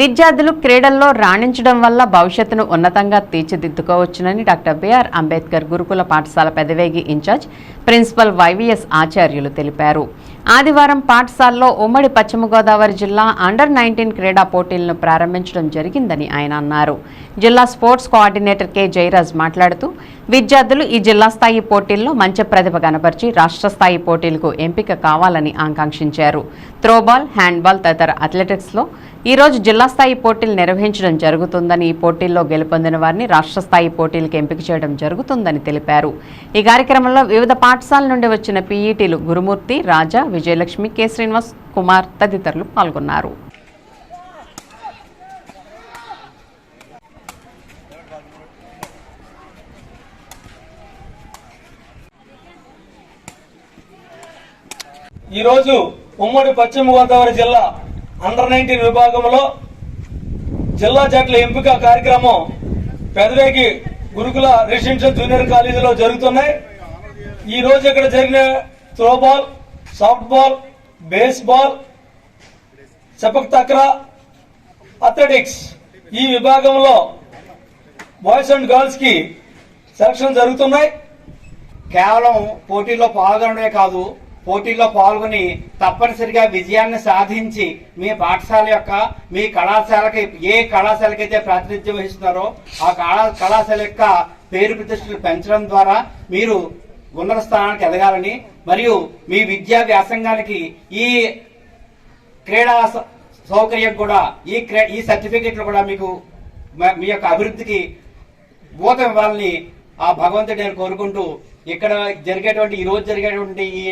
విద్యార్థులు క్రీడల్లో రాణించడం వల్ల భవిష్యత్తును ఉన్నతంగా తీర్చిదిద్దుకోవచ్చునని డాక్టర్ బిఆర్ అంబేద్కర్ గురుకుల పాఠశాల పెదవేగి ఇన్ఛార్జ్ ప్రిన్సిపల్ వైవీఎస్ ఆచార్యులు తెలిపారు. ఆదివారం పాఠశాలలో ఉమ్మడి పశ్చిమ గోదావరి జిల్లా అండర్ నైన్టీన్ క్రీడా పోటీలను ప్రారంభించడం జరిగిందని ఆయన అన్నారు. జిల్లా స్పోర్ట్స్ కోఆర్డినేటర్ కె. జయరాజ్ మాట్లాడుతూ విద్యార్థులు ఈ జిల్లా స్థాయి పోటీల్లో మంచి ప్రతిభ కనపరిచి రాష్ట్ర స్థాయి పోటీలకు ఎంపిక కావాలని ఆకాంక్షించారు. త్రోబాల్ హ్యాండ్బాల్ తదితర అథ్లెటిక్స్లో ఈరోజు జిల్లా స్థాయి పోటీలు నిర్వహించడం జరుగుతుందని ఈ పోటీల్లో గెలుపొందిన వారిని రాష్ట్ర స్థాయి పోటీలకు ఎంపిక చేయడం జరుగుతుందని తెలిపారు. ఈ కార్యక్రమంలో వివిధ పాఠశాల నుండి వచ్చిన పీఈటీలు గురుమూర్తి రాజా విజయలక్ష్మి కె. శ్రీనివాస్ కుమార్ తదితరులు పాల్గొన్నారు. ఈరోజు ఉమ్మడి పశ్చిమ గోదావరి జిల్లా అండర్ నైన్టీన్ విభాగంలో జిల్లా జట్ల ఎంపిక కార్యక్రమం పెదవేగి గురుకుల రెసిడెన్షియల్ జూనియర్ కాలేజీలో జరుగుతున్నాయి. ఈ రోజు ఇక్కడ జరిగిన త్రోబాల్ సాఫ్ట్ బాల్ బేస్ తక్ర తక్రా అథ్లెటిక్స్ ఈ విభాగంలో బాయ్స్ అండ్ గర్ల్స్కి సెలక్షన్ జరుగుతున్నాయి. కేవలం పోటీల్లో పాల్గొనడమే కాదు పోటీల్లో పాల్గొని తప్పనిసరిగా విజయాన్ని సాధించి మీ పాఠశాల యొక్క మీ కళాశాలకి ఏ కళాశాలకైతే ప్రాతినిధ్యం వహిస్తున్నారో ఆ కళా కళాశాల యొక్క పేరు ప్రతిష్టలు పెంచడం ద్వారా మీరు ఉన్నత స్థానానికి ఎదగాలని మరియు మీ విద్యా వ్యాసంగానికి ఈ క్రీడా సౌకర్యం కూడా ఈ క్రీ- ఈ సర్టిఫికెట్లు కూడా మీకు మీ యొక్క అభివృద్ధికి భూతం ఇవ్వాలని ఆ భగవంతుడు నేను కోరుకుంటూ ఇక్కడ జరిగేటువంటి ఈ రోజు జరిగేటువంటి ఈ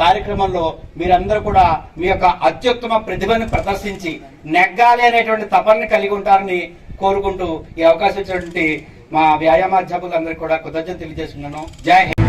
కార్యక్రమంలో మీరందరూ కూడా మీ యొక్క అత్యుత్తమ ప్రతిభను ప్రదర్శించి నెగ్గాలి అనేటువంటి తపనని కలిగి ఉంటారని కోరుకుంటూ ఈ అవకాశం ఇచ్చినటువంటి మా వ్యాయామాధ్యాపకులందరికీ కూడా కృతజ్ఞత తెలియజేస్తున్నాను. జై హింద్.